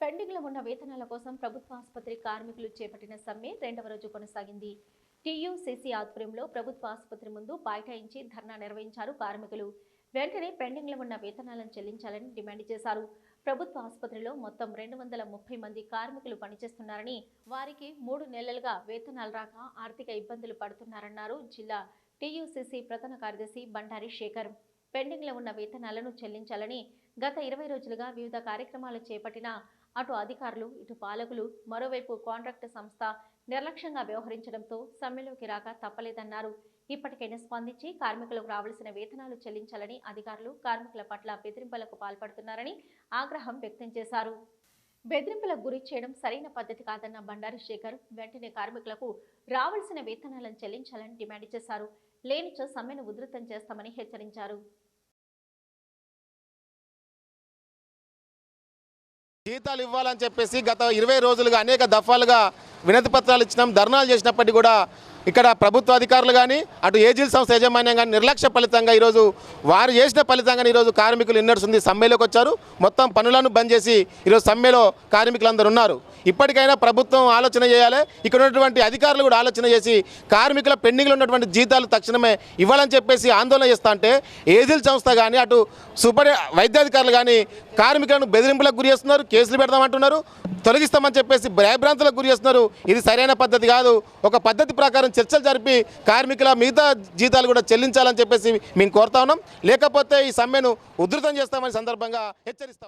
పెండింగ్లో ఉన్న వేతనాల కోసం ప్రభుత్వ ఆసుపత్రి కార్మికులు చేపట్టిన సమ్మె రెండవ రోజు కొనసాగింది. టీయూసీసీ ఆధ్వర్యంలో ప్రభుత్వ ఆసుపత్రి ముందు బైఠాయించి ధర్నా నిర్వహించారు కార్మికులు. వెంటనే పెండింగ్లో ఉన్న వేతనాలను చెల్లించాలని డిమాండ్ చేశారు. ప్రభుత్వ ఆసుపత్రిలో మొత్తం రెండు వందల ముప్పై మంది కార్మికులు పనిచేస్తున్నారని వారికి మూడు నెలలుగా వేతనాలు రాక ఆర్థిక ఇబ్బందులు పడుతున్నారన్నారు జిల్లా టీయూసీసీ ప్రధాన కార్యదర్శి బండారి శేఖర్. పెండింగ్లో ఉన్న వేతనాలను చెల్లించాలని గత ఇరవై రోజులుగా వివిధ కార్యక్రమాలు చేపట్టిన అటు అధికారులు ఇటు పాలకులు మరోవైపు కాంట్రాక్ట్ సంస్థ నిర్లక్ష్యంగా వ్యవహరించడంతో సమ్మెలోకి రాక తప్పలేదన్నారు. ఇప్పటికైనా స్పందించి కార్మికులకు రావాల్సిన వేతనాలు చెల్లించాలని అధికారులు కార్మికుల పట్ల బెదిరింపులకు పాల్పడుతున్నారని ఆగ్రహం వ్యక్తం చేశారు. బెదిరింపులకు గురి చేయడం సరైన పద్ధతి కాదన్న బండారి శేఖర్ వెంటనే కార్మికులకు రావాల్సిన వేతనాలను చెల్లించాలని డిమాండ్ చేశారు. లేనిచో సమ్మెను ఉధృతం చేస్తామని హెచ్చరించారు. జీతాలు ఇవ్వాలని చెప్పేసి గత ఇరవై రోజులుగా అనేక దఫాలుగా వినతి పత్రాలు ఇచ్చినాం ధర్నాలు చేసినప్పటికీ కూడా ఇక్కడ ప్రభుత్వ అధికారులు కానీ అటు ఏజిల్ సంస్థ యాజమాన్యం కానీ నిర్లక్ష్య ఫలితంగా ఈరోజు వారు చేసిన ఫలితంగా ఈరోజు కార్మికులు ఇన్నర్స్ ఉంది సమ్మెలోకి వచ్చారు. మొత్తం పనులను బంద్ చేసి ఈరోజు సమ్మెలో కార్మికులందరూ ఉన్నారు. ఇప్పటికైనా ప్రభుత్వం ఆలోచన చేయాలి. ఇక్కడ ఉన్నటువంటి అధికారులు కూడా ఆలోచన చేసి కార్మికుల పెండింగ్లో ఉన్నటువంటి జీతాలు తక్షణమే ఇవ్వాలని చెప్పేసి ఆందోళన చేస్తా అంటే ఏజిల్ సంస్థ కానీ అటు సూపర్ వైద్యాధికారులు కానీ కార్మికులను బెదిరింపులకు గురి చేస్తున్నారు కేసులు పెడదామంటున్నారు తొలగిస్తామని చెప్పేసి భయభ్రాంతులకు గురి చేస్తున్నారు. ఇది సరైన పద్ధతి కాదు. ఒక పద్ధతి ప్రకారం చర్చలు జరిపి కార్మికుల మిగతా జీతాలు కూడా చెల్లించాలని చెప్పేసి మేము కోరుతా ఉన్నాం. లేకపోతే ఈ సమ్మెను ఉధృతం చేస్తామని సందర్భంగా హెచ్చరిస్తాం.